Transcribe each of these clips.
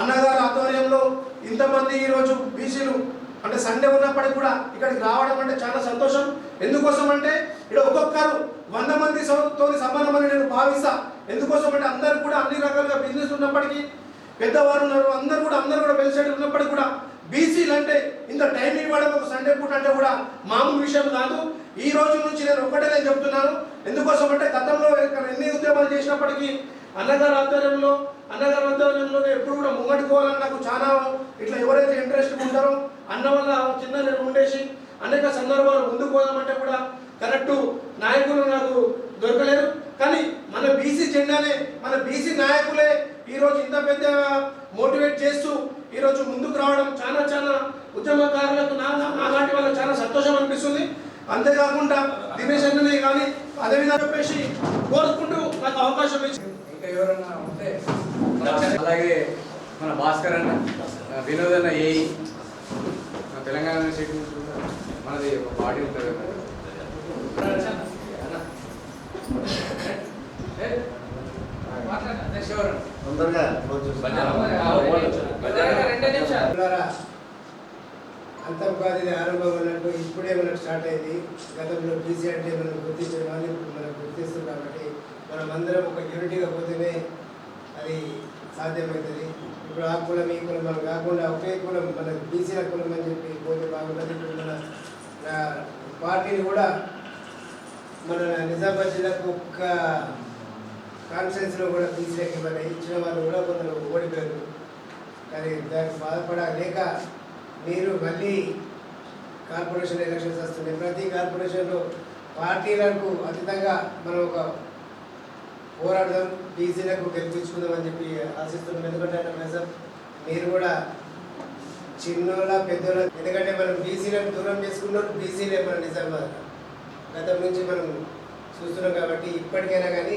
అన్నగారి ఆధ్వర్యంలో ఇంతమంది ఈరోజు బీసీలు అంటే సండే ఉన్నప్పటికీ కూడా ఇక్కడికి రావడం అంటే చాలా సంతోషం. ఎందుకోసం అంటే ఇక్కడ ఒక్కొక్కరు వంద మంది తో సమానమని నేను భావిస్తా. ఎందుకోసం అంటే అందరు కూడా అన్ని రకాలుగా బిజినెస్ ఉన్నప్పటికీ పెద్దవారు ఉన్నారు అందరు కూడా అందరు కూడా వెల్సెట్ ఉన్నప్పటికీ కూడా బీసీలు అంటే ఇంత టైం ఇవ్వడం ఒక సండే పూట అంటే కూడా మామూలు విషయం కాదు. ఈ రోజు నుంచి నేను ఒక్కటే నేను చెప్తున్నాను. ఎందుకోసం అంటే గతంలో ఎన్ని ఉద్యమాలు చేసినప్పటికీ అన్నగారు ఆధ్వర్యంలో అన్నగారి ఎప్పుడు కూడా ముంగట్టుకోవాలని నాకు చాలా ఇట్లా ఎవరైతే ఇంట్రెస్ట్ ఉంటారో అన్న వల్ల చిన్న నేను ఉండేసి అనేక సందర్భాలు ముందుకు పోదామంటే కూడా కరెక్ట్ నాయకులు నాకు దొరకలేరు కానీ మన బీసీ జెండానే మన బీసీ నాయకులే ఈరోజు ఇంత పెద్ద మోటివేట్ చేస్తూ ఈరోజు ముందుకు రావడం చాలా చాలా ఉద్యమకారులకు నా నాలాంటి వాళ్ళకి చాలా సంతోషం అనిపిస్తుంది. అంతేకాకుండా దినేష్ అన్ననే కానీ అదేవిధంగా చెప్పేసి కోరుకుంటూ నాకు అవకాశం ఇచ్చింది ఎవరన్నా ఉంటే అలాగే మన భాస్కర్ అన్న వినోద్ అన్న మన తెలంగాణ యూనివర్సిటీ మనది ఒక బాడీ ఉంటుంది. ఏ? అంతర్జాతీయ ఆరంభం అన్నట్టు ఇప్పుడే మనకు స్టార్ట్ అయింది. గతంలో బీసీ అంటే మనం గుర్తించిన వాళ్ళు ఇప్పుడు మనం గుర్తిస్తాం కాబట్టి మనం అందరం ఒక యూనిటీగా పోతేనే అది సాధ్యమవుతుంది. ఇప్పుడు ఆ కులం ఈ కులం మనం కాకుండా ఒకే కులం మన బీసీల కులం అని చెప్పి పోతే బాగుంటుంది. ఇప్పుడు మన పార్టీని కూడా మన నిజామాబాద్ జిల్లాకు ఒక్క కాన్ఫరెన్స్లో కూడా బీసీలకి మన ఇచ్చిన వాళ్ళు కూడా కొందరు ఓడిపోయారు. కానీ దానికి బాధపడలేక మీరు మళ్ళీ కార్పొరేషన్ ఎలక్షన్స్ వస్తున్నాయి. ప్రతి కార్పొరేషన్లో పార్టీలకు అతీతంగా మనం ఒక పోరాడదాం బీసీలకు గెలిపించుకుందాం అని చెప్పి ఆశిస్తున్నాం. ఎందుకంటే అంటే నిజం మీరు కూడా చిన్నోళ్ళ పెద్దోళ్ళ ఎందుకంటే మనం బీసీలను దూరం చేసుకున్నాం బీసీలే మన నిజామాబాద్. గతం నుంచి మనం చూస్తున్నాం కాబట్టి ఇప్పటికైనా కానీ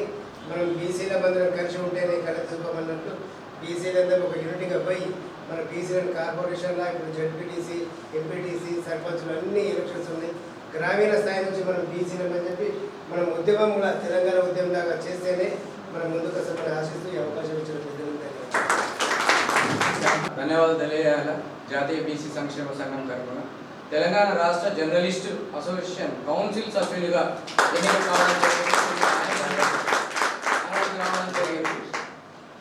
మనం బీసీల మందరం కలిసి ఉంటేనే కలిసి చూపమన్నట్టు బీసీలందరూ ఒక యూనిట్గా పోయి మన బీసీలను కార్పొరేషన్లో ఇప్పుడు జడ్పీటీసీ ఎంపీటీసీ సర్పంచులు అన్ని ఎలక్షన్స్ ఉన్నాయి. గ్రామీణ స్థాయి నుంచి మనం బీసీలమని చెప్పి మనం ఉద్యమం కూడా తెలంగాణ ఉద్యమం లాగా చేస్తేనే మనం ముందుకు వస్తామని ఆశిస్తూ ఈ అవకాశం ఇచ్చిన ధన్యవాదాలు. తెలియజేయాల జాతీయ బీసీ సంక్షేమ సంఘం తరఫున. తెలంగాణ రాష్ట్ర జర్నలిస్టు అసోసియేషన్ కౌన్సిల్ సభ్యులుగా ఎన్నిక కావడం జరిగింది.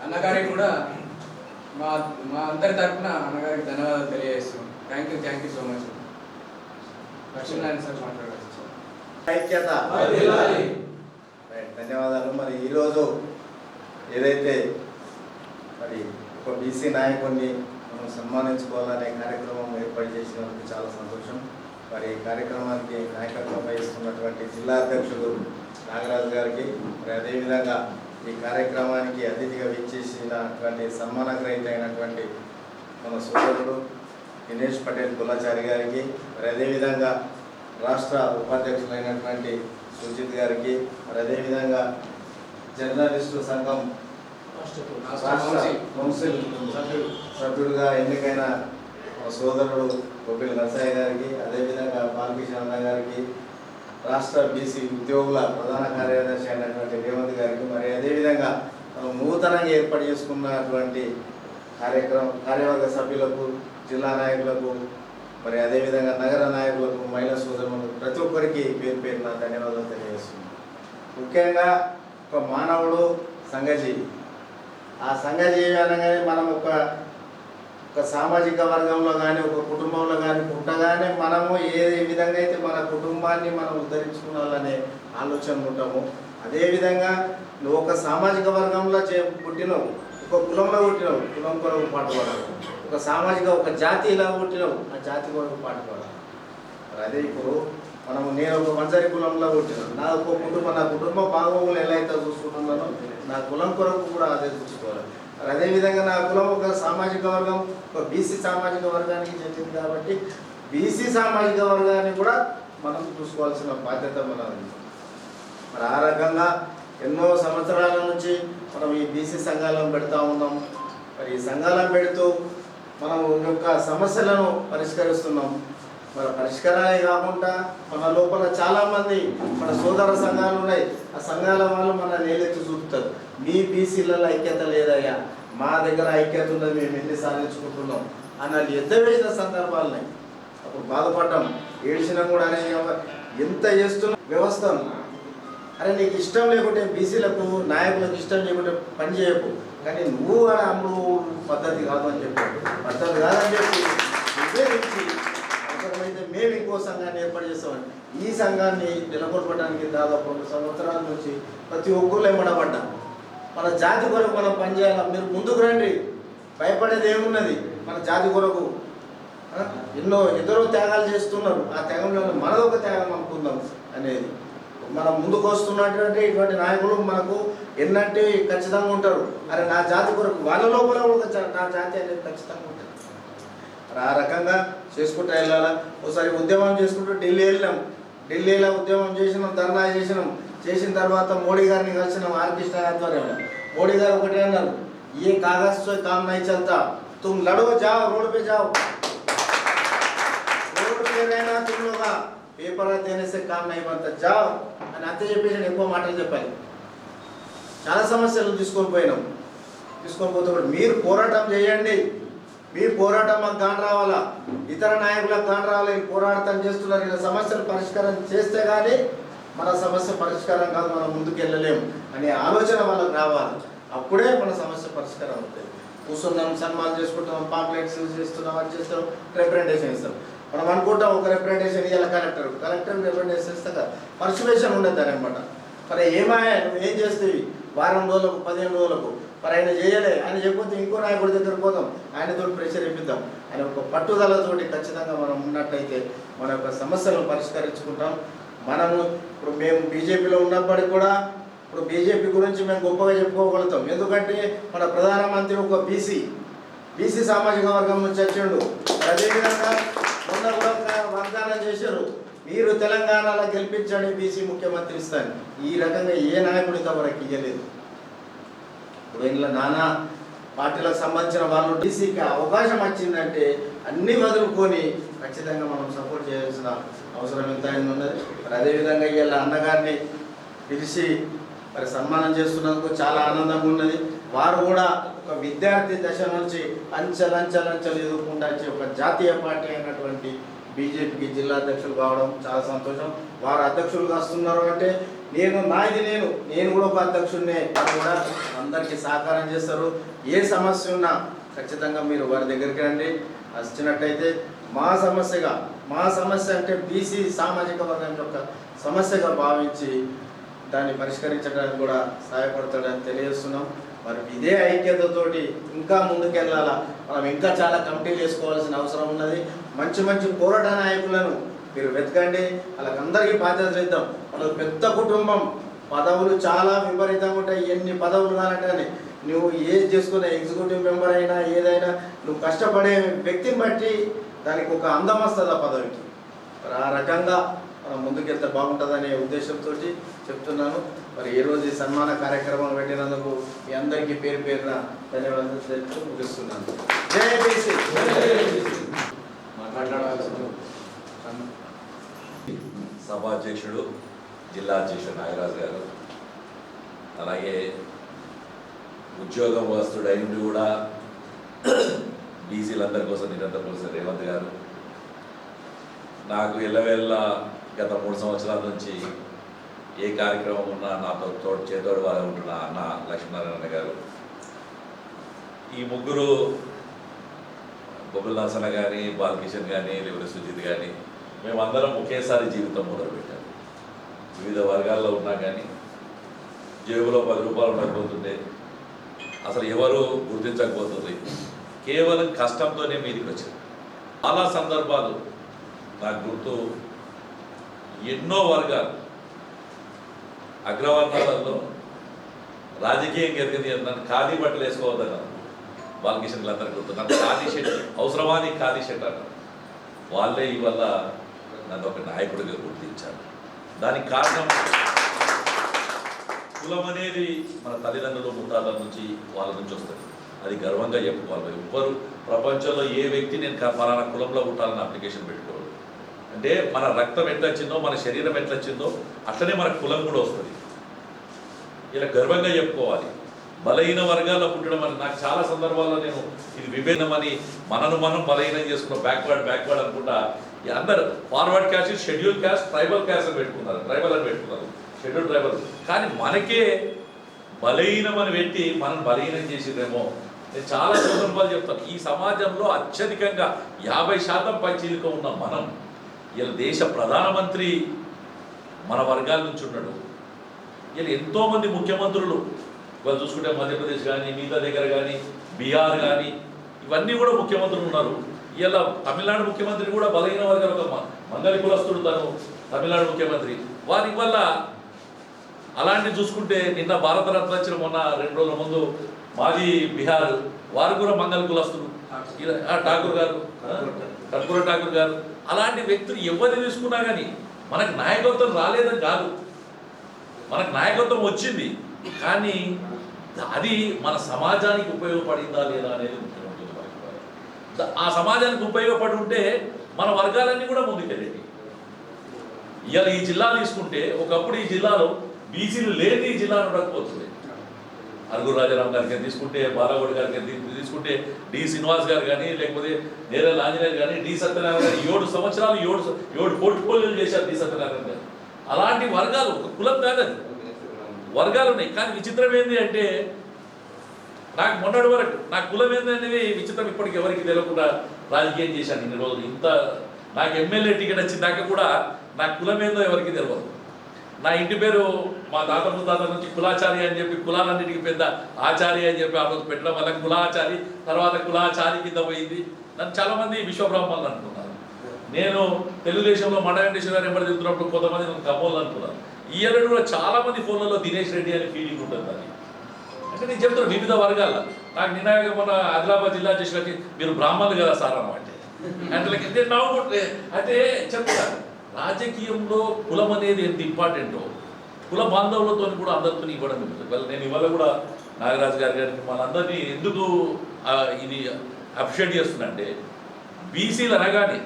అన్నగారికి కూడా మా మా అందరి తరఫున అన్నగారికి ధన్యవాదాలు తెలియజేస్తున్నాం. Thank you thank you so much Lakshminarayana sir మాట్లాడారు. ఐక్యత ధన్యవాదాలు. మరి ఈరోజు ఏదైతే మరి ఒక బీసీ నాయకుడిని మనం సన్మానించుకోవాలనే కార్యక్రమం ఏర్పాటు చేసినందుకు చాలా సంతోషం. మరి ఈ కార్యక్రమానికి నాయకత్వం వహిస్తున్నటువంటి జిల్లా అధ్యక్షుడు నాగరాజు గారికి మరి అదేవిధంగా ఈ కార్యక్రమానికి అతిథిగా విచ్చేసినటువంటి సన్మాన గ్రహీత అయినటువంటి మన సోదరుడు దినేష్ పటేల్ కులాచారి గారికి మరి అదేవిధంగా రాష్ట్ర ఉపాధ్యక్షులైనటువంటి సుజిత్ గారికి మరి అదేవిధంగా జర్నలిస్టు సంఘం రాష్ట్ర కౌన్సిల్ సభ్యుడు సభ్యుడిగా ఎన్నికైన సోదరుడు గోపిల్ నరసయ్య గారికి అదేవిధంగా బాలకృష్ణ అన్న గారికి రాష్ట్ర బీసీ ఉద్యోగుల ప్రధాన కార్యదర్శి అయినటువంటి రేవంత్ గారికి మరి అదేవిధంగా నూతనంగా ఏర్పాటు చేసుకున్నటువంటి కార్యక్రమం కార్యవర్గ సభ్యులకు జిల్లా నాయకులకు మరి అదేవిధంగా నగర నాయకులకు మహిళా సోదరులకు ప్రతి ఒక్కరికి పేరు పేరున ధన్యవాదాలు తెలియజేస్తుంది ముఖ్యంగా ఒక మానవుడు సంఘజీవి. ఆ సంఘజీవి అనగానే మనం ఒక ఒక సామాజిక వర్గంలో కానీ ఒక కుటుంబంలో కానీ పుట్టగానే మనము ఏ విధంగా అయితే మన కుటుంబాన్ని మనం ఉద్ధరించుకోవాలనే ఆలోచన ఉంటాము అదేవిధంగా నువ్వు ఒక సామాజిక వర్గంలో చే పుట్టినవు ఒక కులంలో పుట్టినవు కులం కొరకు పాటుపడాలి ఒక సామాజిక ఒక జాతి ఇలా పుట్టినావు ఆ జాతి కొరకు పాటుపడాలి మరి అదే ఇప్పుడు మనము నేను ఒక మంచరి కులంలో పుట్టినాను నా ఒక కుటుంబం నా కుటుంబ భాగములు ఎలా అయితే చూసుకుంటున్నానో నా కులం కొరకు కూడా అదే చూసుకోవాలి. మరి అదేవిధంగా నా కులం ఒక సామాజిక వర్గం ఒక బీసీ సామాజిక వర్గానికి చెందింది కాబట్టి బీసీ సామాజిక వర్గాన్ని కూడా మనం చూసుకోవాల్సిన బాధ్యత మనది. మరి ఆ రకంగా ఎన్నో సంవత్సరాల నుంచి మనం ఈ బీసీ సంఘాలను పెడతా ఉన్నాం. మరి ఈ సంఘాలను పెడుతూ మనం యొక్క సమస్యలను పరిష్కరిస్తున్నాం. మన పరిష్కారాలే కాకుండా మన లోపల చాలామంది మన సోదర సంఘాలు ఉన్నాయి. ఆ సంఘాల వాళ్ళు మన నేలెత్తి చూపుతారు. మీ బీసీలలో ఐక్యత లేదయ్యా. మా దగ్గర ఐక్యత ఉన్నది మేము ఎన్ని సాధించుకుంటున్నాం అని వాళ్ళు ఎద్దవేసిన సందర్భాలున్నాయి అప్పుడు బాధపడ్డాం ఏడ్చినా కూడా అనే ఎంత చేస్తున్న? వ్యవస్థను అరే నీకు ఇష్టం లేకుంటే బీసీలకు నాయకులకు ఇష్టం లేకుంటే పని చేయకు. కానీ నువ్వు అని అమ్ముడు పద్ధతి కాదు అని చెప్పాడు. పద్ధతి కాదని చెప్పి విభేదించి అవసరమైతే మేము ఇంకో సంఘాన్ని ఏర్పాటు చేస్తామని ఈ సంఘాన్ని నెలకొల్పడానికి దాదాపు రెండు సంవత్సరాల నుంచి ప్రతి ఒక్కరు ఎమ్మడబడ్డా. మన జాతి కొరకు మనం పనిచేయాలి మీరు ముందుకు రండి. భయపడేది ఏమున్నది? మన జాతి కొరకు. ఎన్నో ఎందరో త్యాగాలు చేస్తున్నారు. ఆ త్యాగంలో మనదొక త్యాగం అనుకుందాం అనేది. మనం ముందుకు వస్తున్నటువంటి ఇటువంటి నాయకులు మనకు ఎన్నంటే ఖచ్చితంగా ఉంటారు అరే నా జాతి కొరకు వాళ్ళ లోపల ఒక జా- నా జాతి అనేది ఖచ్చితంగా ఉంటుంది మరి ఆ రకంగా చేసుకుంటూ వెళ్ళాలా ఒకసారి ఉద్యమం చేసుకుంటూ ఢిల్లీ వెళ్ళినాం ఢిల్లీలో ఉద్యమం చేసినాం ధర్నా చేసినాం చేసిన తర్వాత మోడీ గారిని కలిసినాం ఆర్కెస్ట్రా ఆధ్వర్యంలో మోడీ గారు ఒకటే అన్నారు ఏ కాగజ్ से काम नहीं चलता तुम लड़ो जाओ रोड पे जाओ रोड पे रहना तुम लोग పేపర్ అయితే కామ్ అయ్యంత జాబ్ అని అంతే చెప్పేసి నేను ఎక్కువ మాటలు చెప్పాలి. చాలా సమస్యలు తీసుకొని పోయినాం. తీసుకొని పోతున్నారు మీరు పోరాటం చేయండి. మీ పోరాటం మాకు కాని రావాలా? ఇతర నాయకులకు కాని రావాలి పోరాటం చేస్తున్నారు ఇలా సమస్యలు పరిష్కారం చేస్తే కానీ మన సమస్య పరిష్కారం కాదు మనం ముందుకు వెళ్ళలేము అనే ఆలోచన వాళ్ళకి రావాలి. అప్పుడే మన సమస్య పరిష్కారం అవుతుంది. కూర్చున్నాం సన్మానం చేసుకుంటున్నాం పాంప్లెట్స్ చేస్తున్నాం అది చేస్తాం రిప్రజెంటేషన్ ఇస్తాం. మనం అనుకుంటాం ఒక రిప్రజెంటేషన్ ఇవ్వాలి కలెక్టర్ కలెక్టర్ రిప్రజెంటేషన్ ఇస్తే కదా. పర్సువేషన్ ఉండదు అనమాట మరి ఏమాయా నువ్వు ఏం చేస్తేవి? వారం రోజులకు పదిహేను రోజులకు. మరి ఆయన చేయలే. ఆయన చెప్పితే ఇంకో నాయకుడి దగ్గర పోదాం. ఆయనతో ప్రెషర్ ఇప్పిద్దాం. ఆయన ఒక పట్టుదలతోటి ఖచ్చితంగా మనం ఉన్నట్టయితే మన యొక్క సమస్యలను పరిష్కరించుకుంటాం. మనము ఇప్పుడు మేము బీజేపీలో ఉన్నప్పటికీ కూడా ఇప్పుడు బీజేపీ గురించి మేము గొప్పగా చెప్పుకోగలుగుతాం. ఎందుకంటే మన ప్రధానమంత్రి ఒక బీసీ. బీసీ సామాజిక వర్గం నుంచి వచ్చిండు. అదేవిధంగా మొన్న కూడా వాగ్దానం చేశారు. మీరు తెలంగాణలో గెలిపించండి బీసీ ముఖ్యమంత్రి ఇస్తాను. ఈ రకంగా ఏ నాయకుడు ఇంతవరకు ఇయ్యలేదు. ఇప్పుడు ఇంట్లో నానా పార్టీలకు సంబంధించిన వాళ్ళు డీసీకి అవకాశం వచ్చిందంటే అన్ని వదులుకొని ఖచ్చితంగా మనం సపోర్ట్ చేయాల్సిన అవసరం ఎంత ఉన్నది. మరి అదేవిధంగా ఇవాళ అన్నగారిని పిలిచి మరి సన్మానం చేస్తున్నందుకు చాలా ఆనందంగా ఉన్నది. వారు కూడా ఒక విద్యార్థి దశ నుంచి అంచెలంచెలంచెలు ఎదుర్కొంటూ వచ్చి ఒక జాతీయ పార్టీ అయినటువంటి బీజేపీకి జిల్లా అధ్యక్షులు కావడం చాలా సంతోషం. వారు అధ్యక్షులుగా వస్తున్నారు అంటే నేను నాది నేను నేను కూడా ఒక అధ్యక్షుడినే. వారు కూడా అందరికీ సహకారం చేస్తారు. ఏ సమస్య ఉన్నా ఖచ్చితంగా మీరు వారి దగ్గరికి రండి. వచ్చినట్టయితే మా సమస్యగా మా సమస్య అంటే బీసీ సామాజిక వర్గం యొక్క సమస్యగా భావించి దాన్ని పరిష్కరించడానికి కూడా సహాయపడతాడని తెలియజేస్తున్నాం. మరి ఇదే ఐక్యతతోటి ఇంకా ముందుకెళ్ళాలా? మనం ఇంకా చాలా కమిటీలు చేసుకోవాల్సిన అవసరం ఉన్నది. మంచి మంచి పోరాట నాయకులను మీరు వెతకండి. వాళ్ళకందరికీ బాధ్యత ఇద్దాం. వాళ్ళకి పెద్ద కుటుంబం పదవులు చాలా విపరీతంగా ఉంటాయి. ఎన్ని పదవులు కానంటే నువ్వు ఏది చేసుకున్న ఎగ్జిక్యూటివ్ మెంబర్ అయినా ఏదైనా నువ్వు కష్టపడే వ్యక్తిని బట్టి దానికి ఒక అందం వస్తుంది ఆ పదవికి? మరి ఆ రకంగా మనం ముందుకెళ్తే బాగుంటుందనే ఉద్దేశంతో చెప్తున్నాను. మరి ఈ రోజు ఈ సన్మాన కార్యక్రమం పెట్టినందుకు మీ అందరికీ పేరు పేరున ధన్యవాదాలు తెలుపుతూ ముగిస్తున్నాను. జై బీసీ! సభాధ్యక్షుడు జిల్లా అధ్యక్షుడు నాగరాజు గారు అలాగే ఉద్యోగం వస్తుడైంది కూడా బీసీలందరి కోసం నిరంతరం కోసం రేవంత్ గారు నాకు ఎల్లవేళ్ళ గత మూడు సంవత్సరాల నుంచి ఏ కార్యక్రమం ఉన్నా నాతో తోడు చేతోడు వారు ఉంటున్న అన్న లక్ష్మీనారాయణ గారు. ఈ ముగ్గురు బొబ్బుల నాసన కానీ బాలకిషన్ కానీ లేకపోతే సుజిత్ కానీ మేమందరం ఒకేసారి జీవితం మొదలుపెట్టాం. వివిధ వర్గాల్లో ఉన్నా కానీ జేబులో పది రూపాయలు ఉండకపోతుండే. అసలు ఎవరు గుర్తించకపోతుంది కేవలం కష్టంతోనే మీదికి వచ్చింది చాలా సందర్భాలు. నాకు గుర్తు ఎన్నో వర్గాలు అగ్రవర్ణాలలో రాజకీయం ఎరగది అన్నాను ఖాళీ బట్టలు వేసుకోవద్దన్నారు బాలకిషన్ అందరికీ గుర్తు. నాకు ఖాళీ షర్ట్ అవసరమా నీకు ఖాదీ షర్ట్ అన్నారు వాళ్ళే ఇవల్ల నన్ను ఒక నాయకుడిగా గుర్తించారు. దానికి కారణం కులం అనేది మన తల్లిదండ్రులు ముత్తాతల నుంచి వాళ్ళ నుంచి వస్తుంది. అది గర్వంగా చెప్పుకోవాలి. ఎవ్వరు ప్రపంచంలో ఏ వ్యక్తి నేను కా- పలానా కులంలో ఉంటానని అప్లికేషన్ పెట్టుకోవాలి అంటే మన రక్తం ఎట్లా వచ్చిందో మన శరీరం ఎట్లా వచ్చిందో అట్లనే మన కులం కూడా వస్తుంది. ఇలా గర్వంగా చెప్పుకోవాలి. బలహీన వర్గాల్లో పుట్టడం అని నాకు చాలా సందర్భాల్లో నేను ఇది విభిన్నమని మనను మనం బలహీనం చేసుకున్న బ్యాక్వర్డ్ బ్యాక్వర్డ్ అనుకుంటా అందరు forward caste schedule caste tribal caste అని పెట్టుకున్నారు ట్రైబల్ అని పెట్టుకున్నారు షెడ్యూల్ ట్రైబల్ కానీ మనకే బలహీనం అని పెట్టి మనం బలహీనం చేసిందేమో. నేను చాలా సందర్భాలు చెప్తాను. ఈ సమాజంలో అత్యధికంగా యాభై శాతం పైచీలిక ఉన్న మనం ఇలా దేశ ప్రధానమంత్రి మన వర్గాల నుంచి ఉన్నాడు. ఇలా ఎంతోమంది ముఖ్యమంత్రులు. ఇవాళ చూసుకుంటే మధ్యప్రదేశ్ కానీ మిగతా దగ్గర కానీ బీహార్ కానీ ఇవన్నీ కూడా ముఖ్యమంత్రులు ఉన్నారు. ఇలా తమిళనాడు ముఖ్యమంత్రి కూడా బలహీన వర్గాల ఒక మంగళ కులస్తుడు తను తమిళనాడు ముఖ్యమంత్రి. వారి వల్ల అలాంటి చూసుకుంటే నిన్న భారతరత్న వచ్చిన మొన్న రెండు రోజుల ముందు మాజీ బీహార్ వారు కూడా మంగళ కులస్తులు. ఇలా ఠాకూర్ గారు. కర్పూర ఠాకూర్ గారు. అలాంటి వ్యక్తులు ఎవరిని తీసుకున్నా కానీ మనకు నాయకత్వం రాలేదని కాదు. మనకు నాయకత్వం వచ్చింది కానీ అది మన సమాజానికి ఉపయోగపడిందా లేదా అనేది ముఖ్యమంత్రి ఆ సమాజానికి ఉపయోగపడి ఉంటే మన వర్గాలన్నీ కూడా ముందుకెళ్ళేవి. ఇవాళ ఈ జిల్లా తీసుకుంటే ఒకప్పుడు ఈ జిల్లాలో బీసీలు లేని ఈ జిల్లా ఉండకపోతుంది అనుగురు రాజారాం గారు కానీ తీసుకుంటే బాలగౌడ్ గారికి కానీ తీసుకుంటే డి శ్రీనివాస్ గారు కానీ లేకపోతే నేరేల ఆంజనేయులు కానీ డి సత్యనారాయణ గారు ఏడు సంవత్సరాలు ఏడు ఏడు పోర్ట్ఫోలియోలు చేశారు డి సత్యనారాయణ గారు. అలాంటి వర్గాలు ఒక కులం కాదు వర్గాలు ఉన్నాయి. కానీ విచిత్రం ఏంటి అంటే నాకు మొన్నటి వరకు నా కులం ఏంది అనేది విచిత్రం ఇప్పటికి ఎవరికి తెలియకుండా రాజకీయం చేశాను ఇన్ని రోజులు. ఇంత నాకు ఎమ్మెల్యే టికెట్ వచ్చిందాక కూడా నా కులం ఏందో ఎవరికి తెలియదు నా ఇంటి పేరు మా తాత ముత్తాత నుంచి కులాచారి అని చెప్పి కులాలన్నిటికి పెద్ద ఆచారి అని చెప్పి ఆ రోజు పెట్టడం వల్ల కులాచారి తర్వాత కులాచారి కింద పోయింది. నన్ను చాలా మంది విశ్వబ్రహ్మణులు అనుకున్నారు. నేను తెలుగుదేశంలో మండ వెంకటేశ్వర గారు ఎంబడి తిరుగుతున్నప్పుడు కొంతమంది నన్ను కమ్మోళ్ళు అనుకున్నారు. ఈ ఏడాది కూడా చాలా మంది ఫోన్లలో దినేష్ రెడ్డి అనే ఫీలింగ్ ఉంటుంది అది అంటే నేను చెప్తాను వివిధ వర్గాల నాకు నినాయక మన ఆదిలాబాద్ జిల్లా చేసినట్టు మీరు బ్రాహ్మణులు కదా సార్ అన్నమాట. అంటే like నవ్వుకుంటే అంటే చెప్తాను. రాజకీయంలో కులం అనేది ఎంత ఇంపార్టెంటో కుల బాంధవులతో కూడా అందరితో ఇవ్వడం జరుగుతుంది. నేను ఇవాళ కూడా నాగరాజు గారి గారికి మనందరినీ ఎందుకు ఇది అప్రిషియేట్ చేస్తున్నంటే బీసీలు అనగానే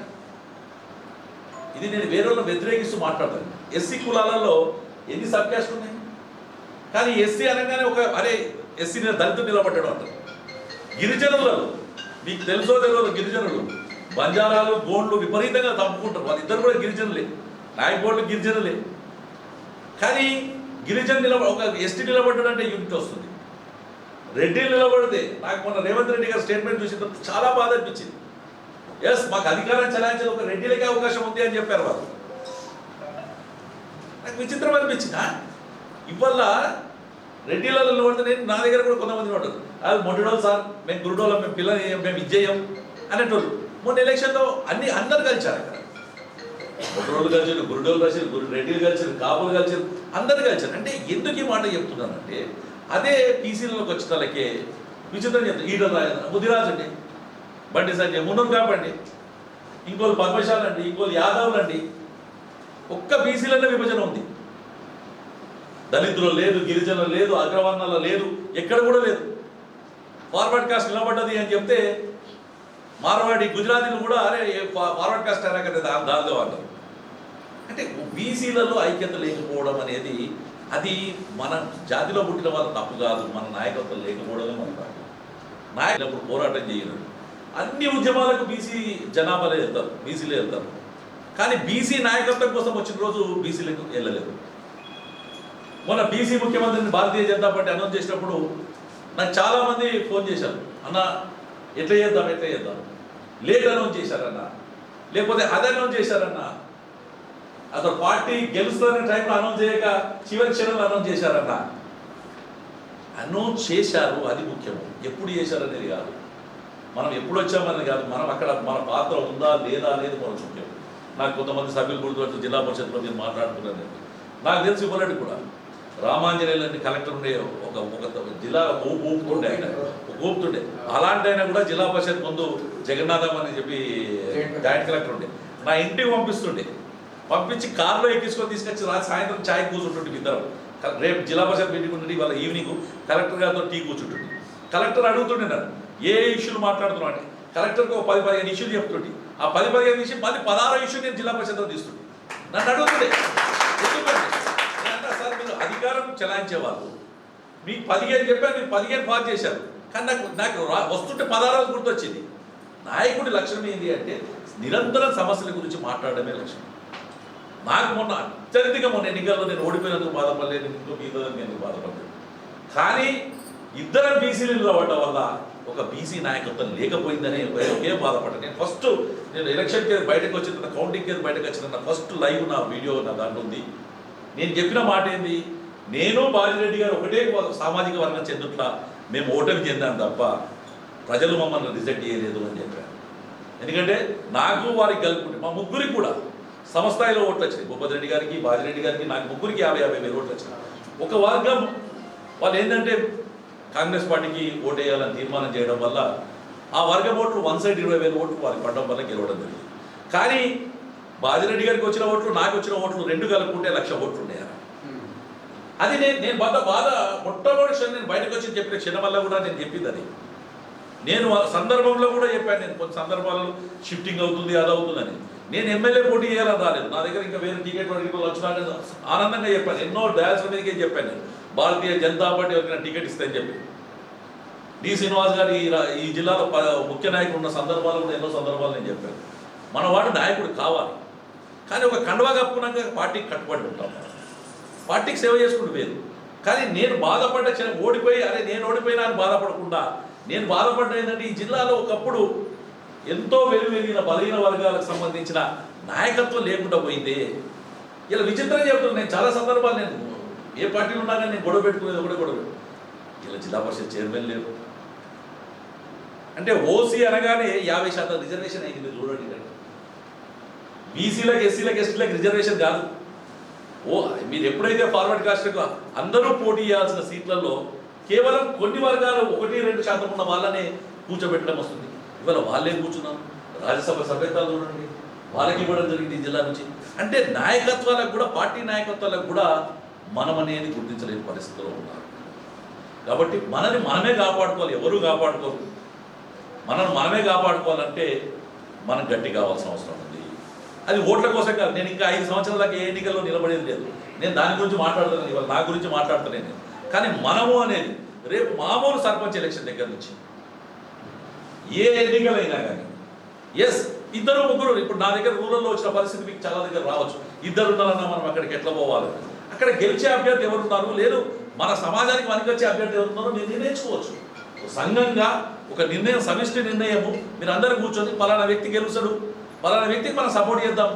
ఇది నేను వేరే వాళ్ళని వ్యతిరేకిస్తూ మాట్లాడతాను. ఎస్సీ కులాలలో ఎన్ని సబ్ క్యాస్ట్ ఉన్నాయి? కానీ ఎస్సీ అనగానే ఒక అరే ఎస్సీ దళితుడు నిలబడ్డాడు అంటారు. గిరిజనులలో మీకు తెలుసో తెలియదు గిరిజనులు బంజారాలు గోండ్లు విపరీతంగా తప్పుకుంటారు వాళ్ళిద్దరు కూడా గిరిజనులే. నాయకులు గిరిజనులే. కానీ గిరిజన నిలబ ఒక ఎస్టీ నిలబడ్డాడు అంటే యూనిట్ వస్తుంది. రెడ్డి నిలబడితే నాకు మొన్న రేవంత్ రెడ్డి గారు స్టేట్మెంట్ చూసిన తర్వాత చాలా బాధ అనిపించింది. ఎస్ మాకు అధికారం చెలాయించే ఒక రెడ్డిలకే అవకాశం ఉంది అని చెప్పారు వారు నాకు విచిత్రం అనిపించింది? ఇవల్ల రెడ్డిలలో నిలబడితే నేను నా దగ్గర కూడా కొంతమంది ఉంటారు అది మొండిడోళ్ళు సార్ మేము గురుడోళ్ళం మేము పిల్లలు మేము ఇచ్చేయం అనేటోళ్ళు. మొన్న ఎలక్షన్లో అన్ని అందరు కలిచారు ఇక్కడ. మొండిరోళ్ళు కలిసారు గురుడోళ్ళు కలిసారు గురు రెడ్డిలు కలిసారు కాపులు కలిసారు అందరు కలిసారు అంటే ఎందుకు ఈ మాట చెప్తున్నానంటే అదే పీసీలలోకి వచ్చిన వాళ్ళకే విచిత్రం చెప్తారు ఈడల రాజేంద్ర ముదిరాజు అండి బండి సంజయ్ మున్నూరు కాపండి ఇంకోళ్ళు పద్మశాల అండి ఇంకోళ్ళు యాదవులు అండి ఒక్క బీసీలనే విభజన ఉంది. దళితులు లేదు గిరిజనులు లేదు అగ్రవర్ణాలు లేదు ఎక్కడ కూడా లేదు. ఫార్వర్డ్ కాస్ట్ నిలబడ్డది అని చెప్తే మార్వాడి గుజరాతీలు కూడా అరే ఫా- ఫార్వర్డ్ కాస్ట్ అయినా కదా దా- దానిలో అంటారు అంటే బీసీలలో ఐక్యత లేకపోవడం అనేది అది మన జాతిలో పుట్టిన వాళ్ళ తప్పు కాదు మన నాయకత్వం లేకపోవడమే మన తప్పు నాయకులు పోరాటం చేయరు. అన్ని ఉద్యమాలకు బీసీ జనాభాలే వెళ్తారు బీసీలే వెళ్తారు. కానీ బీసీ నాయకత్వం కోసం వచ్చిన రోజు బీసీలకు వెళ్ళలేదు. మొన్న బీసీ ముఖ్యమంత్రిని భారతీయ జనతా పార్టీ అనౌన్స్ చేసినప్పుడు నాకు చాలామంది ఫోన్ చేశారు. అన్న ఎట్లా చేద్దాం ఎట్లా చేద్దాం? లేట్ అనౌన్స్ చేశారన్న? లేకపోతే అది అనౌన్స్ చేశారన్న? అతను పార్టీ గెలుస్తున్న టైంలో అనౌన్స్ చేయక చివరి క్షణంలో అనౌన్స్ చేశారన్న? అనౌన్స్ చేశారు అది ముఖ్యం ఎప్పుడు చేశారనేది కాదు. మనం ఎప్పుడు వచ్చామనేది కాదు. మనం అక్కడ మన పాత్ర ఉందా లేదా అనేది మనం ముఖ్యం. నాకు కొంతమంది సభ్యులు గుర్తుపెట్టు జిల్లా పరిషత్లో మీరు మాట్లాడుతున్నాను నాకు తెలిసి ఇవ్వలేడు కూడా. రామాంజనేయులు కలెక్టర్ ఉండే ఒక ఒక జిల్లా ఊపు ఆయన. ఊపుతుండే. అలాంటి అయినా కూడా జిల్లా పరిషత్ ముందు జగన్నాథం అని చెప్పి జాయింట్ కలెక్టర్ ఉండే. నా ఇంటికి పంపిస్తుండే. పంపించి కారులో ఎక్కించుకొని తీసుకొచ్చి రాత్రి సాయంత్రం ఛాయ్ కూర్చుంటుండే ఇద్దరం. రేపు జిల్లా పరిషత్ మీటింగ్ ఉంటుండే ఇవాళ ఈవినింగ్ కలెక్టర్ గారితో టీ కూర్చుంటుండే. కలెక్టర్ అడుగుతుండే నన్ను ఏ ఇష్యూలు మాట్లాడుతున్నావు అంటే కలెక్టర్కి ఒక పది పదిహేను ఇష్యూలు చెప్తుంటే ఆ పది పదిహేను ఇష్యూ మళ్ళీ పదహారో ఇష్యూ నేను జిల్లా పరిషత్లో తీస్తుండే. నన్ను అడుగుతుండే. సార్ మీరు అధికారం చెలాయించేవాళ్ళు మీకు పదిహేను చెప్పారు మీరు పదిహేను పాస్ చేశారు. కానీ నాకు నాకు రా- వస్తుంటే పదారాలు గుర్తొచ్చింది. నాయకుడి లక్షణం ఏంటి అంటే నిరంతరం సమస్యల గురించి మాట్లాడడమే లక్ష్యం నాకు మొన్న అత్యధికంగా మొన్న ఎన్నికల్లో నేను ఓడిపోయినందుకు బాధపడలేదు ఇంట్లో మీద ఎందుకు బాధపడలేదు. కానీ ఇద్దరు బీసీలు నిలబడటం వల్ల ఒక బీసీ నాయకత్వం లేకపోయిందని ఒకే బాధపడ్డా నేను ఫస్ట్ నేను ఎలక్షన్ కేర్ బయటకు వచ్చిన కౌంటింగ్ కేర్ బయటకు వచ్చిన ఫస్ట్ లైవ్ నా వీడియో నా దాంట్లో ఉంది. నేను చెప్పిన మాట ఏంది? నేను బాలిరెడ్డి గారు ఒకటే సామాజిక వర్గం చెందుట్లా మేము ఓటమి చెందాం తప్ప ప్రజలు మమ్మల్ని రిజెక్ట్ చేయలేదు అని చెప్పారు. ఎందుకంటే నాకు వారికి కలుపుకుంటే మా ముగ్గురికి కూడా సమస్థాయిలో ఓట్లు వచ్చినాయి. భూపతి రెడ్డి గారికి బాజిరెడ్డి గారికి నాకు ముగ్గురికి యాభై యాభై వేలు ఓట్లు వచ్చినాయి. ఒక వర్గం వాళ్ళు ఏంటంటే కాంగ్రెస్ పార్టీకి ఓటేయాలని తీర్మానం చేయడం వల్ల ఆ వర్గం ఓట్లు వన్ సైడ్ ఇరవై వేల ఓట్లు వారికి పడడం వల్ల గెలవడం జరిగింది. కానీ బాజిరెడ్డి గారికి వచ్చిన ఓట్లు నాకు వచ్చిన ఓట్లు రెండు కలుపుకుంటే లక్ష ఓట్లు ఉన్నాయి అది నేను నేను బాధ బాధ మొట్టమొదటిసారి నేను బయటకు వచ్చి చెప్పిన క్షణం వల్ల కూడా నేను చెప్పింది అది. నేను సందర్భంలో కూడా చెప్పాను నేను కొన్ని సందర్భాలలో షిఫ్టింగ్ అవుతుంది అది అవుతుందని నేను ఎమ్మెల్యే పోటీ చేయాలని రాలేదు. నా దగ్గర ఇంకా వేరే టికెట్ అడిగిన వచ్చినా ఆనందంగా చెప్పాను. ఎన్నో డయాల్స్ మీదకే చెప్పాను నేను. భారతీయ జనతా పార్టీ ఎవరికైనా టికెట్ ఇస్తాయని చెప్పి. డి శ్రీనివాస్ గారు ఈ ఈ జిల్లాలో ప- ముఖ్య నాయకుడు ఉన్న సందర్భాలు కూడా ఎన్నో సందర్భాలు నేను చెప్పాను. మన వాడు నాయకుడు కావాలి. కానీ ఒక కండువా కప్పుకున్నాక పార్టీకి కట్టుబడి ఉంటాం. పార్టీకి సేవ చేసుకుంటూ వేరు కానీ నేను బాధపడ్డ క్షణం ఓడిపోయి అరే నేను ఓడిపోయినా అని బాధపడకుండా నేను బాధపడ్డ ఏంటంటే ఈ జిల్లాలో ఒకప్పుడు ఎంతో వెలువెలిగిన బలహీన వర్గాలకు సంబంధించిన నాయకత్వం లేకుండా పోయింది. ఇలా విచిత్రం చెప్తున్నాను నేను చాలా సందర్భాలు నేను ఏ పార్టీలో ఉన్నా కానీ నేను గొడవ పెట్టుకునేది ఒకటే గొడవ. ఇలా జిల్లా పరిషత్ చైర్మన్ లేరు. అంటే ఓసీ అనగానే యాభై శాతం రిజర్వేషన్ అయింది చూడండి బీసీలకు ఎస్సీలకు ఎస్టీలకు రిజర్వేషన్ కాదు. ఓ మీరు ఎప్పుడైతే ఫార్వర్డ్ కాస్ట్కు అందరూ పోటీ చేయాల్సిన సీట్లలో కేవలం కొన్ని వర్గాలు ఒకటి రెండు శాతం ఉన్న వాళ్ళనే కూర్చోబెట్టడం వస్తుంది. ఇవాళ వాళ్ళే కూర్చున్నాం రాజ్యసభ సభ్యత్వాలు చూడండి. వాళ్ళకి ఇవ్వడం జరిగింది ఈ జిల్లా నుంచి. అంటే నాయకత్వాలకు కూడా పార్టీ నాయకత్వాలకు కూడా మనం అనేది గుర్తించలేని పరిస్థితిలో ఉన్నారు. కాబట్టి మనని మనమే కాపాడుకోవాలి. ఎవరు కాపాడుకోరు? మనల్ని మనమే కాపాడుకోవాలంటే మనం గట్టి కావాల్సిన అవసరం ఉంది. అది ఓట్ల కోసం కాదు. నేను ఇంకా ఐదు సంవత్సరాల దాకా ఏ ఎన్నికల్లో నిలబడేది లేదు. నేను దాని గురించి మాట్లాడుతున్నాను ఇవాళ నా గురించి మాట్లాడుతున్నాను నేను. కానీ మనము అనేది రేపు మామూలు సర్పంచ్ ఎలక్షన్ దగ్గర నుంచి ఏ ఎన్నికలైనా కానీ ఎస్ ఇద్దరు ముగ్గురు ఇప్పుడు నా దగ్గర రూరల్లో వచ్చిన పరిస్థితి మీకు చాలా దగ్గర రావచ్చు. ఇద్దరు ఉన్నారన్నా మనం అక్కడికి ఎట్లా పోవాలి? అక్కడ గెలిచే అభ్యర్థి ఎవరున్నారు? లేదు మన సమాజానికి వచ్చే అభ్యర్థి ఎవరున్నారో మీరు నిర్ణయించుకోవచ్చు. సంఘంగా ఒక నిర్ణయం సమిష్టి నిర్ణయము. మీరు అందరూ కూర్చొని పలానా వ్యక్తి గెలుస్తాడు. పలానా వ్యక్తికి మనం సపోర్ట్ చేద్దాం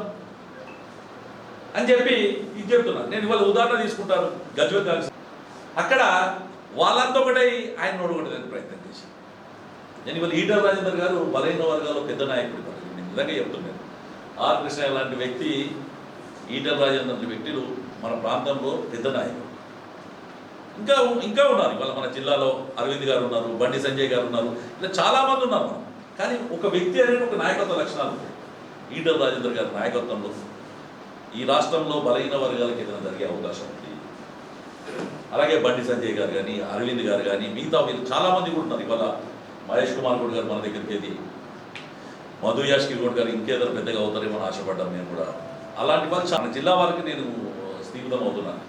అని చెప్పి ఇది చెప్తున్నాను నేను ఇవాళ ఉదాహరణ తీసుకుంటాను గజ్వల్ కాంగ్రెస్ అక్కడ వాళ్ళంతా ఒకటే ఆయన ఓడగొట్టడానికి ప్రయత్నం చేసి నేను ఇవాళ ఈటర్ రాజేందర్ గారు బలహీన వర్గాల్లో పెద్ద నాయకుడు నేను నిజంగా చెప్తున్నాను. ఆర్ కృష్ణ లాంటి వ్యక్తి ఈటర్ రాజేందర్ లాంటి వ్యక్తులు మన ప్రాంతంలో పెద్ద నాయకుడు. ఇంకా ఇంకా ఉన్నారు. ఇవాళ మన జిల్లాలో అరవింద్ గారు ఉన్నారు బండి సంజయ్ గారు ఉన్నారు. ఇలా చాలా మంది ఉన్నారు. మనం కానీ ఒక వ్యక్తి అనేది ఒక నాయకత్వ లక్షణాలు ఉంటాయి. ఈటల రాజేందర్ గారి నాయకత్వంలో ఈ రాష్ట్రంలో బలహీన వర్గాలకు ఏదైనా జరిగే అవకాశం ఉంది. అలాగే బండి సంజయ్ గారు కానీ అరవింద్ గారు కానీ మిగతా వీళ్ళు చాలా మంది కూడా ఉన్నారు. ఇవాళ మహేష్ కుమార్ గౌడ్ గారు మన దగ్గరికి ఏది మధు యాష్కి గౌడ్ గారు ఇంకేదో పెద్దగా అవుతారేమో ఆశపడ్డాం మేము కూడా. అలాంటి వాళ్ళు చాలా జిల్లా వారికి నేను స్నేహితం అవుతున్నాను.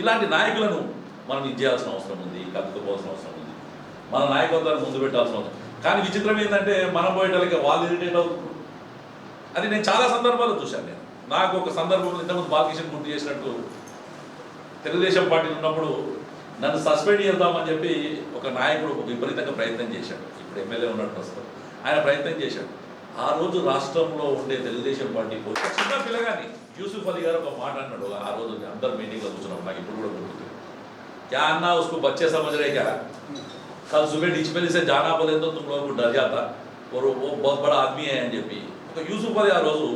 ఇలాంటి నాయకులను మనం ఇది చేయాల్సిన అవసరం ఉంది కలుపుకోవాల్సిన అవసరం ఉంది. మన నాయకత్వాన్ని ముందు పెట్టాల్సిన అవసరం కానీ విచిత్రం ఏంటంటే మనం పోయేటోళ్ళకి వాళ్ళు ఇరిటేట్ అవుతుంది అది నేను చాలా సందర్భాల్లో చూశాను నేను నాకు ఒక సందర్భంలో ఇంతకుముందు బాలకృష్ణ గుర్తు చేసినట్టు తెలుగుదేశం పార్టీలో ఉన్నప్పుడు నన్ను సస్పెండ్ చేద్దామని చెప్పి ఒక నాయకుడు ఒక విపరీతంగా ప్రయత్నం చేశాడు ఇప్పుడు ఎమ్మెల్యే ఉన్నట్టు ప్రస్తుతం ఆయన ప్రయత్నం చేశాడు ఆ రోజు రాష్ట్రంలో ఉండే తెలుగుదేశం పార్టీ పోయి ఒక చిన్న పిల్లగాని యూసుఫ్ అలీ గారు ఒక మాట అన్నాడు ఆ రోజు అందరు మీటింగ్లో కూర్చున్నాం నాకు ఇప్పుడు కూడా గుర్తుంది क्या अन्ना उसको बच्चे समझ रहे क्या कल सुबह डिचपली से जाना बोले तो तुम लोगों को डर जाता और वो बहुत बड़ा आदमी है అని చెప్పి ఒక యూసుఫ్ అలీ ఆ రోజు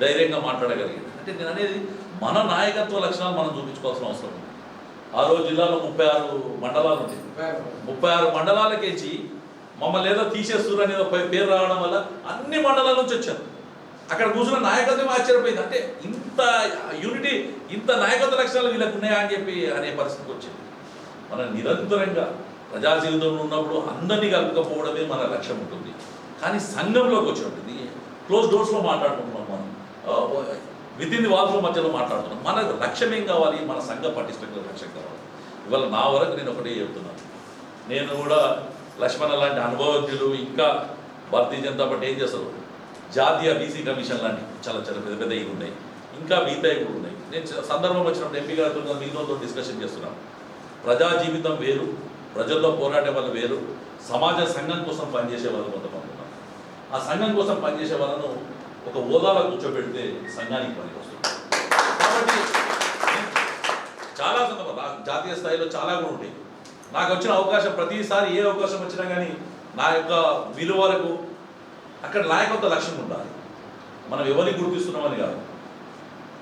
ధైర్యంగా మాట్లాడగలిగింది అంటే నేను అనేది మన నాయకత్వ లక్షణాలు మనం చూపించుకోవాల్సిన అవసరం ఉంది. ఆ రోజు జిల్లాలో ముప్పై ఆరు మండలాలు ఉంది ముప్పై ఆరు మండలాలకేసి మమ్మల్ని ఏదో తీసేస్తున్నారు అనేది పేరు రావడం వల్ల అన్ని మండలాల నుంచి వచ్చారు. అక్కడ కూర్చున్న నాయకత్వం ఆశ్చర్యపోయింది. అంటే ఇంత యూనిటీ ఇంత నాయకత్వ లక్షణాలు వీళ్ళకు ఉన్నాయా అని చెప్పి అనే పరిస్థితికి వచ్చింది మనం నిరంతరంగా ప్రజా జీవితంలో ఉన్నప్పుడు అందరినీ కలుపుకపోవడమే మన లక్ష్యం ఉంటుంది. కానీ సంఘంలోకి వచ్చినప్పుడు క్లోజ్ డోర్స్లో మాట్లాడుకుంటున్నాం మనం. విత్ ఇన్ ది వాల్స్లో మధ్యలో మాట్లాడుతున్నాం. మన లక్ష్యం ఏం కావాలి? మన సంఘ పటిష్టంగా లక్ష్యం కావాలి. ఇవాళ నా వరకు నేను ఒకటే చెప్తున్నాను. నేను కూడా లక్ష్మణ లాంటి అనుభవజ్ఞులు ఇంకా భారతీయ జనతా పార్టీ ఏం చేస్తారు? జాతీయ బీసీ కమిషన్ లాంటి చాలా చాలా పెద్ద పెద్ద ఇవి ఉన్నాయి. ఇంకా మిగతాయి కూడా ఉన్నాయి. నేను సందర్భం వచ్చినప్పుడు ఎంపీ గారితో మిగతాతో డిస్కషన్ చేస్తున్నాను. ప్రజా జీవితం వేరు ప్రజల్లో పోరాడే వాళ్ళు వేరు సమాజ సంఘం కోసం పనిచేసే వాళ్ళు కొంత ఆ సంఘం కోసం పనిచేసే వాళ్ళను ఒక హోదాలో కూర్చోబెడితే సంఘానికి పని వస్తుంది. కాబట్టి చాలా సందర్భాలు జాతీయ స్థాయిలో చాలా కూడా ఉంటాయి. నాకు వచ్చిన అవకాశం ప్రతిసారి ఏ అవకాశం వచ్చినా కానీ నా యొక్క విలువలకు అక్కడ నాయకత్వ లక్ష్యం ఉండాలి. మనం ఎవరిని గుర్తిస్తున్నామని కాదు.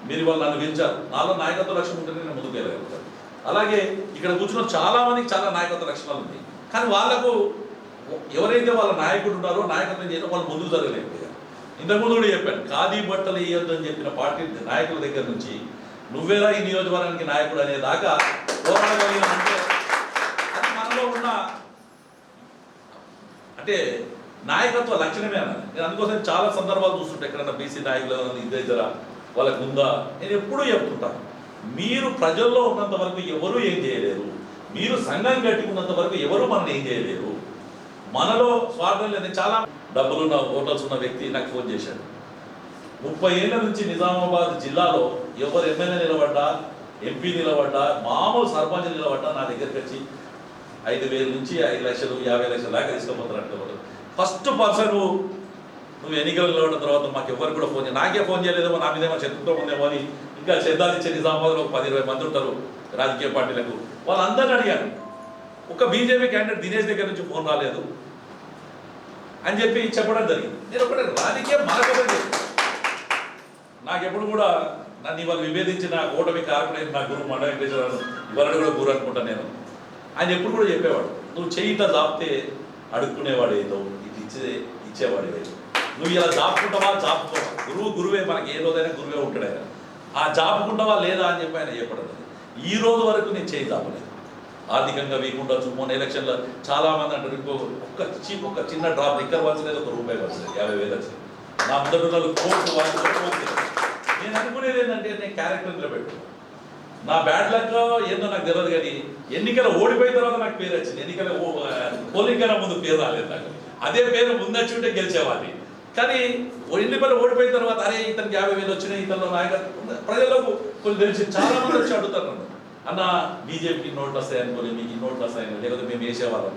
మీరు వాళ్ళు నన్ను పెంచారు నాలో నాయకత్వ లక్ష్యం ఉంటేనే నేను ముందుకు వెళ్ళగలుగుతాను. అలాగే ఇక్కడ కూర్చున్న చాలా మందికి చాలా నాయకత్వ లక్షణాలు ఉన్నాయి కానీ వాళ్ళకు ఎవరైతే వాళ్ళ నాయకుడు ఉన్నారో నాయకత్వం చేసిన వాళ్ళు ముందుకు జరగలేకపోయారు. ఇంతకుముందు కూడా చెప్పాను ఖాదీ బట్టలు వేయొద్దు అని చెప్పిన పార్టీ నాయకుల దగ్గర నుంచి నువ్వేలా ఈ నియోజకవర్గానికి నాయకుడు అనే దాకా పోరాడగలిగిన అంటే అది మనలో ఉన్న అంటే నాయకత్వ లక్షణమే అన్నది. నేను అందుకోసం చాలా సందర్భాలు చూస్తుంటే ఎక్కడన్నా బీసీ నాయకులు ఇద్దరు ఇద్దరా వాళ్ళకు ఉందా? నేను ఎప్పుడూ చెప్తుంటాను మీరు ప్రజల్లో ఉన్నంత వరకు ఎవరు ఏం చేయలేరు. మీరు సంఘం కట్టుకున్నంత వరకు ఎవరు మనం ఏం చేయలేరు. మనలో స్వార్థం లేదు. చాలా డబ్బులున్న హోటల్స్ ఉన్న వ్యక్తి నాకు ఫోన్ చేశాడు. ముప్పై ఏళ్ళ నుంచి నిజామాబాద్ జిల్లాలో ఎవరు ఎమ్మెల్యే నిలబడ్డా ఎంపీ నిలబడ్డా మామూలు సర్పంచ్ నిలబడ్డా నా దగ్గరికి వచ్చి ఐదు వేల నుంచి ఐదు లక్షలు యాభై లక్షల దాకా తీసుకుపోతారంటే ఫస్ట్ పర్సన్ నువ్వు ఎన్నికలు నిలబడిన తర్వాత మాకు ఎవరు కూడా ఫోన్ నాకే ఫోన్ చేయలేదేమో నా మీద ఏమో శత్రుత్వం ఉందేమో అని ఇంకా చెందాలు ఇచ్చే నిజామాబాద్లో ఒక పది ఇరవై మంది ఉంటారు రాజకీయ పార్టీలకు. వాళ్ళందరిని అడిగాను. ఒక బీజేపీ క్యాండిడేట్ దినేష్ దగ్గర నుంచి ఫోన్ రాలేదు. అని చెప్పి చెప్పడం జరిగింది. నేను ఒకటే రాజకీయం మనకదే నాకు ఎప్పుడు కూడా నన్ను ఇవాళ విభేదించిన ఓటమి కారకుడైన నా గురువు మండ వెంకటేశ్వరరావు ఇవాళ కూడా గురు అనుకుంటా నేను. ఆయన ఎప్పుడు కూడా చెప్పేవాడు నువ్వు చెయ్యిట దాపితే అడుక్కునేవాడు ఏదో ఇది ఇచ్చే ఇచ్చేవాడు ఏదో. నువ్వు ఇలా జాపుకుంటావా జాపుకోవా? గురువు గురువే మనకి ఏ రోజైనా గురువే ఉంటాడు ఆయన. ఆ జాపుకుంటావా లేదా అని చెప్పి ఆయన చెప్పడం ఈ రోజు వరకు నేను చేయి జాపలేదు. ఆర్థికంగా వీకుండా మొన్న ఎలక్షన్లో చాలా మంది అంటారు ఇంకో ఒక్క చీప్ ఒక చిన్న డ్రాప్ లిక్కర్ వచ్చలేదు ఒక రూపాయి వచ్చలేదు యాభై వేలు వచ్చింది. నా మొదటి కోట్లు నేను అనుకునేది ఏంటంటే నేను క్యారెక్టర్ నిలబెట్టు నా బ్యాడ్ లక్ ఏందో నాకు తెలియదు కానీ ఎన్నికల ఓడిపోయిన తర్వాత నాకు పేరు వచ్చింది. ఎన్నికల ఓ- పోలింగ్ కన్నా ముందు పేరు రాలేదు నాకు. అదే పేరు ముందచ్చి ఉంటే గెలిచేవాడిని. కానీ ఎన్నికలు ఓడిపోయిన తర్వాత అరే ఇతనికి యాభై వేలు వచ్చినాయి ఇతను నాయకత్వం ప్రజలకు కొన్ని తెలిసి చాలా మంది వచ్చి అడుగుతారు నన్ను. అన్న బీజేపీకి నోట్లు వస్తాయి మీకు ఈ నోట్లు వస్తాయని లేకపోతే మేము వేసేవాళ్ళం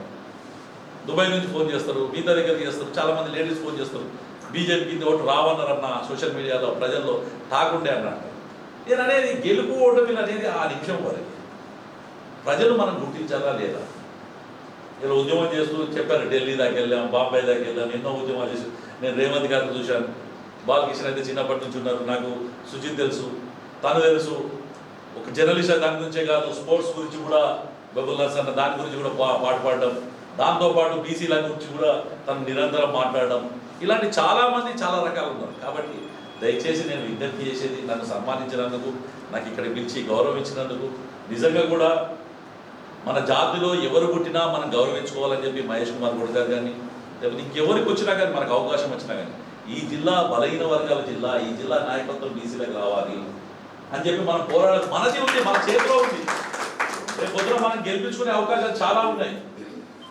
దుబాయ్ నుంచి ఫోన్ చేస్తారు మిగతా దగ్గర చేస్తారు చాలా మంది లేడీస్ ఫోన్ చేస్తారు. బీజేపీకి ఓటు రావన్నారన్న సోషల్ మీడియాలో ప్రజల్లో తాకుండే అన్నారు నేను అనేది గెలుపు ఓటమిలు అనేది ఆ నిమిషం వరకు. ప్రజలు మనం గుర్తించాలా లేదా? ఇలా ఉద్యమం చేస్తూ చెప్పారు ఢిల్లీ దాకా వెళ్ళాం బాంబే దాకా వెళ్ళాం ఎన్నో ఉద్యమాలు చేసి నేను రేవంత్ గారిని చూశాను. బాలకృష్ణ అయితే చిన్నప్పటి నుంచి ఉన్నారు నాకు సుజిత్ తెలుసు తను తెలుసు. ఒక జర్నలిస్ట్ దాని గురించే కాదు స్పోర్ట్స్ గురించి కూడా బబుల్ అన్న దాని గురించి కూడా పా పాటు పాడడం దాంతోపాటు బీసీల గురించి కూడా తను నిరంతరం మాట్లాడడం ఇలాంటి చాలా మంది చాలా రకాలు ఉన్నారు. కాబట్టి దయచేసి నేను విజ్ఞప్తి చేసేది నన్ను సన్మానించినందుకు నాకు ఇక్కడ పిలిచి గౌరవించినందుకు నిజంగా కూడా మన జాతిలో ఎవరు పుట్టినా మనం గౌరవించుకోవాలని చెప్పి మహేష్ కుమార్ కొడతారు కానీ లేకపోతే ఇంకెవరికి వచ్చినా కానీ మనకు అవకాశం వచ్చినా కానీ ఈ జిల్లా బలహీన వర్గాల జిల్లా ఈ జిల్లా నాయకత్వం బీసీలకు రావాలి. అని చెప్పి మనం పోరాడాలి. మనది ఉంది మన చేతిలో ఉంది. రేపు పొద్దున మనం గెలిపించుకునే అవకాశాలు చాలా ఉన్నాయి.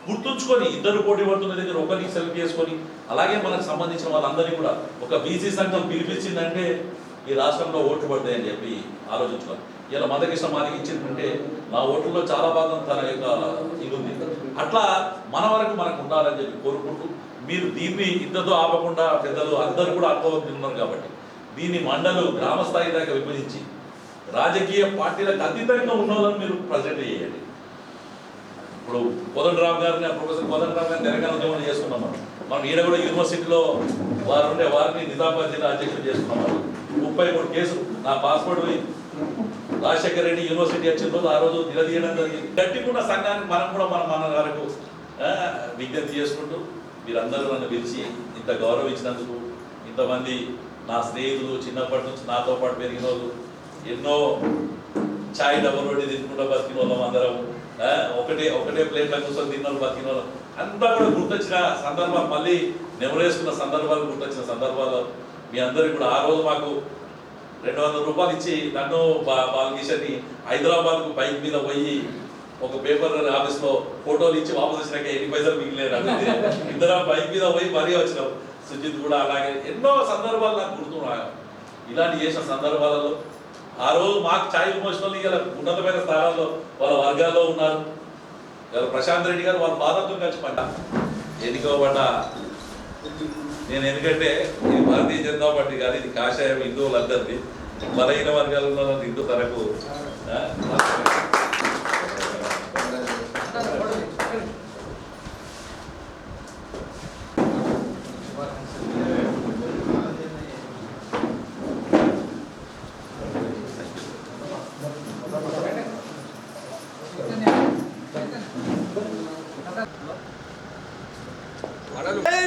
గుర్తుంచుకొని ఇద్దరు పోటీ పడుతున్న దగ్గర ఒకరికి సెలెక్ట్ చేసుకొని అలాగే మనకు సంబంధించిన వాళ్ళందరినీ కూడా ఒక బీసీ సంఘం పిలిపించిందంటే ఈ రాష్ట్రంలో ఓట్లు పడతాయని చెప్పి ఆలోచించుకోవాలి. ఇలా మదకృష్ణ మాదికి ఇచ్చిందంటే నా ఓట్లలో చాలా భాగం తన యొక్క ఇది ఉంది. అట్లా మన వరకు మనకు ఉండాలని చెప్పి కోరుకుంటూ మీరు దీన్ని ఇద్దరితో ఆపకుండా పెద్దలు అందరూ కూడా అనుభవం తిన్నారు కాబట్టి దీన్ని మండలు గ్రామ స్థాయి దాకా విభజించి రాజకీయ పార్టీలకు అతీతంగా ఉన్న వాళ్ళని మీరు ప్రజెంట్ చేయండి. ఇప్పుడు కోదండరామ్ గారిని ప్రొఫెసర్ కోదండరామ్ గారిని తెలంగాణ ఉద్యమం చేసుకున్నాం మనం. మనం ఈయన కూడా యూనివర్సిటీలో వారు ఉండే వారిని నిజామాబాద్ జిల్లా అధ్యక్షులు చేసుకున్నాం ముప్పై మూడు కేసులు. నా పాస్పోర్ట్ పోయి రాజశేఖర రెడ్డి యూనివర్సిటీ వచ్చిన రోజు ఆ రోజు నిలదీయడం జరిగింది. గట్టికున్న సంఘానికి మనం కూడా మన మన వరకు విజ్ఞప్తి చేసుకుంటూ మీరందరూ నన్ను పిలిచి ఇంత గౌరవించినందుకు ఇంతమంది నా స్నేహితులు చిన్నప్పటి నుంచి నాతో పాటు పెరిగిన వాళ్ళు ఎన్నో చాయ్ డబ్బులు పెట్టి తినుకుంటూ బతికిన వాళ్ళం అందరం. ఒకటే ఒకటే ప్లేట్లో కూర్చొని తిన్న వాళ్ళు బతికిన వాళ్ళం. అంతా కూడా గుర్తొచ్చిన సందర్భాలు మళ్ళీ నెమరేసుకున్న సందర్భాలు గుర్తొచ్చిన సందర్భాలు. మీ అందరికి కూడా ఆ రోజు మాకు రెండు వందల రూపాయలు ఇచ్చి నన్ను బా బాలకిషన్ని హైదరాబాద్కు బైక్ మీద పోయి ఒక పేపర్ ఆఫీస్లో ఫోటోలు ఇచ్చి వాపస్ వచ్చినాక ఎన్ని పైసలు మిగిలేదు అంటే ఇద్దరం బైక్ మీద పోయి మరీ వచ్చినాం. సుజిత్ కూడా అలాగే ఎన్నో సందర్భాలు నాకు గుర్తున్నాయి ఇలాంటి చేసిన సందర్భాలలో ఆ రోజు మాకు ఛాయ్ మోషనల్ ఇలా ఉన్నతమైన స్థానాల్లో వాళ్ళ వర్గాల్లో ఉన్నారు. ఇలా ప్రశాంత్ రెడ్డి గారు వాళ్ళ ఫాదర్తో కలిసి పడ్డ. ఎన్నికబడ్డ నేను ఎందుకంటే ఇది భారతీయ జనతా పార్టీ కానీ ఇది కాషాయం హిందువులందరిది. బలహీన వర్గాలు ఉన్న హిందూ తనకు ఆ,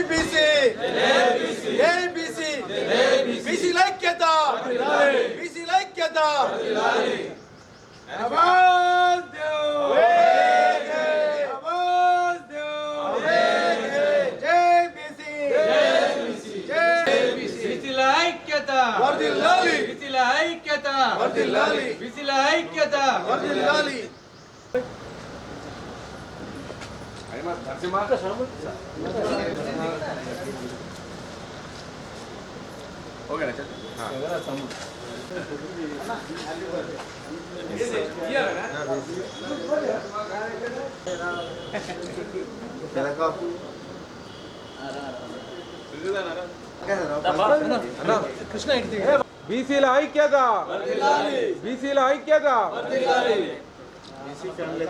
బీసీ ఐక్యత బీసీ ఐక్యత బీసీల ఐక్యత వర్ధిల్లాలి. బీసీల ఐక్యత వర్ధిల్లాలి. బీసీల ఐక్యత వర్ధిల్లాలి. బీసీల ఐక్యత బీసీల ఐక్యత బీసీ ఫ్యామిలీకి